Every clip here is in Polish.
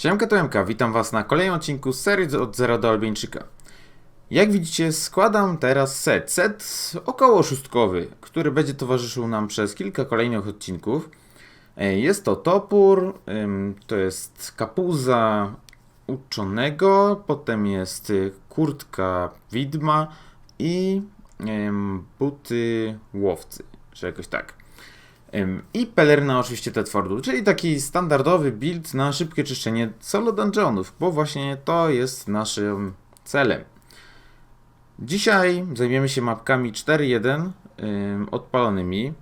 Siemka to Emka, witam was na kolejnym odcinku serii od Zera do Albieńczyka. Jak widzicie składam teraz set, set około szóstkowy, który będzie towarzyszył nam przez kilka kolejnych odcinków. E, Jest to topór, to jest kapuza uczonego, potem jest y, kurtka widma i buty łowcy, czy jakoś tak. I pelerna oczywiście Tetfordu, czyli taki standardowy build na szybkie czyszczenie solo dungeonów, bo właśnie to jest naszym celem. Dzisiaj zajmiemy się mapkami 4.1 ym, odpalonymi,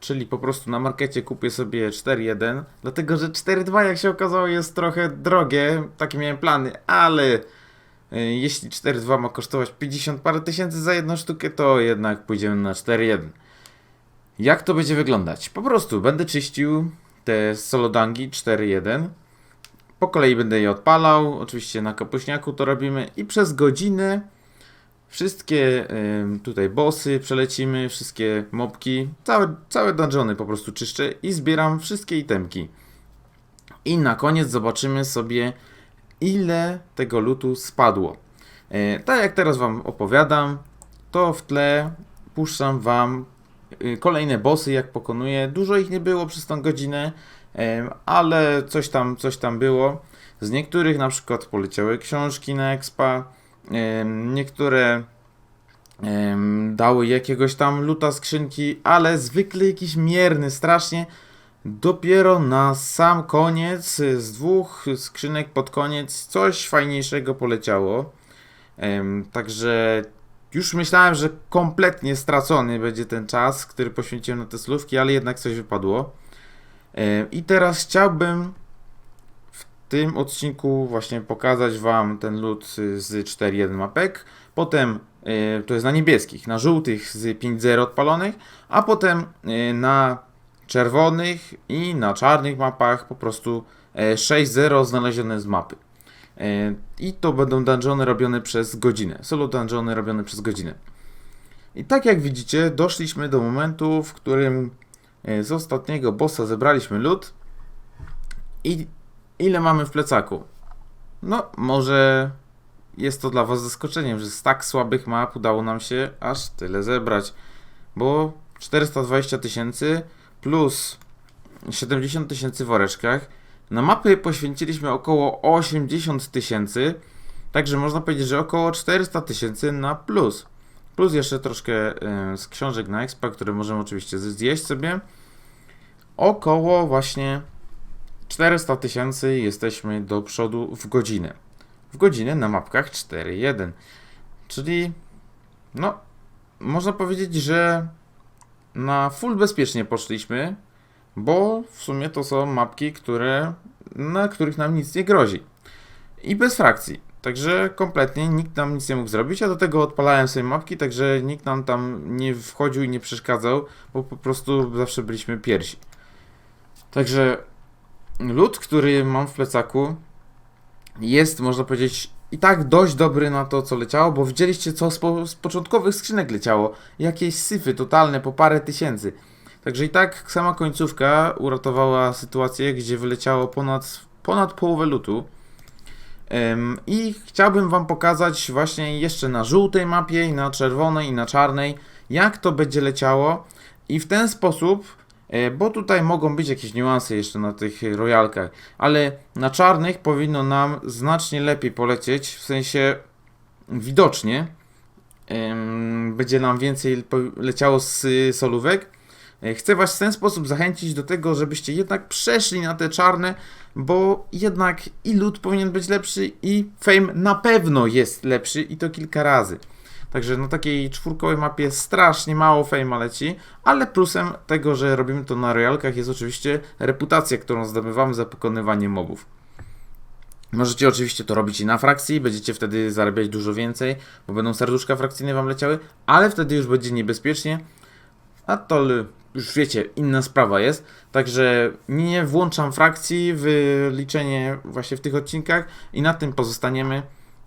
czyli po prostu na markecie kupię sobie 4.1, dlatego że 4.2 jak się okazało jest trochę drogie, takie miałem plany, ale y, jeśli 4.2 ma kosztować 50 parę tysięcy za jedną sztukę, to jednak pójdziemy na 4.1. Jak to będzie wyglądać? Po prostu będę czyścił te solodangi 4.1. Po kolei będę je odpalał. Oczywiście na kapuśniaku to robimy i przez godzinę wszystkie ym, tutaj bossy przelecimy, wszystkie mobki, całe, całe dungeony po prostu czyszczę i zbieram wszystkie itemki. I na koniec zobaczymy sobie ile tego lutu spadło. E, tak jak teraz wam opowiadam, to w tle puszczam wam y, kolejne bossy, jak pokonuję. Dużo ich nie było przez tą godzinę, ale coś tam, coś tam było. Z niektórych na przykład poleciały książki na expa, niektóre dały jakiegoś tam luta skrzynki, ale zwykle jakiś mierny strasznie. Dopiero na sam koniec, y, z dwóch skrzynek pod koniec, coś fajniejszego poleciało. Także już myślałem, że kompletnie stracony będzie ten czas, który poświęciłem na te slówki, ale jednak coś wypadło. E, I teraz chciałbym w tym odcinku właśnie pokazać Wam ten lód z 4.1 mapek. Potem e, to jest na niebieskich, na żółtych z 5.0 odpalonych, a potem e, na czerwonych i na czarnych mapach po prostu e, 6.0 znalezione z mapy. E, I to będą dungeony robione przez godzinę. Solo dungeony robione przez godzinę. I tak jak widzicie, doszliśmy do momentu, w którym e, z ostatniego bossa zebraliśmy lód. I ile mamy w plecaku? No, może jest to dla Was zaskoczeniem, że z tak słabych map udało nam się aż tyle zebrać. Bo 420 tysięcy plus 70 tysięcy w woreczkach na mapy poświęciliśmy około 80 tysięcy, także można powiedzieć, że około 400 tysięcy na plus. Plus jeszcze troszkę e, z książek na expa, które możemy oczywiście zjeść sobie. Około właśnie 400 tysięcy jesteśmy do przodu w godzinę. W godzinę na mapkach 4.1. Czyli no, można powiedzieć, że na full bezpiecznie poszliśmy, bo w sumie to są mapki, które, na których nam nic nie grozi. I bez frakcji. Także kompletnie nikt nam nic nie mógł zrobić, a do tego odpalałem sobie mapki, także nikt nam tam nie wchodził i nie przeszkadzał, bo po prostu zawsze byliśmy pierwsi. Także lód, który mam w plecaku jest, można powiedzieć, i tak dość dobry na to, co leciało, bo widzieliście, co z, po, z początkowych skrzynek leciało. Jakieś syfy totalne po parę tysięcy. Także i tak sama końcówka uratowała sytuację, gdzie wyleciało ponad, ponad połowę lutu. I chciałbym Wam pokazać właśnie jeszcze na żółtej mapie, i na czerwonej, i na czarnej, jak to będzie leciało. I w ten sposób, e, bo tutaj mogą być jakieś niuanse jeszcze na tych royalkach, ale na czarnych powinno nam znacznie lepiej polecieć, w sensie widocznie. Będzie nam więcej leciało z solówek. E, Chcę Was w ten sposób zachęcić do tego, żebyście jednak przeszli na te czarne, bo jednak i lód powinien być lepszy, i fame na pewno jest lepszy, i to kilka razy. Także na takiej czwórkowej mapie strasznie mało fame'a leci, ale plusem tego, że robimy to na royalkach jest oczywiście reputacja, którą zdobywamy za pokonywanie mobów. Możecie oczywiście to robić i na frakcji, będziecie wtedy zarabiać dużo więcej, bo będą serduszka frakcyjne wam leciały, ale wtedy już będzie niebezpiecznie, a to już wiecie, inna sprawa jest. Także nie włączam frakcji w liczenie właśnie w tych odcinkach i na tym pozostaniemy,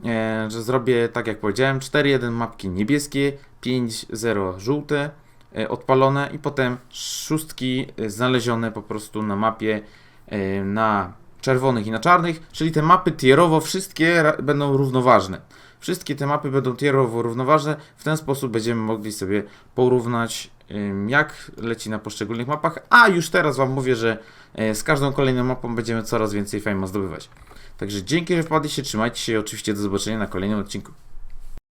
e, że zrobię tak jak powiedziałem, 4-1 mapki niebieskie, 5-0 żółte e, odpalone i potem szóstki e, znalezione po prostu na mapie na czerwonych i na czarnych, czyli te mapy tierowo wszystkie będą równoważne. Wszystkie te mapy będą tierowo równoważne, w ten sposób będziemy mogli sobie porównać jak leci na poszczególnych mapach, a już teraz Wam mówię, że e, z każdą kolejną mapą będziemy coraz więcej fajma zdobywać. Także dzięki, że wpadliście, trzymajcie się oczywiście do zobaczenia na kolejnym odcinku.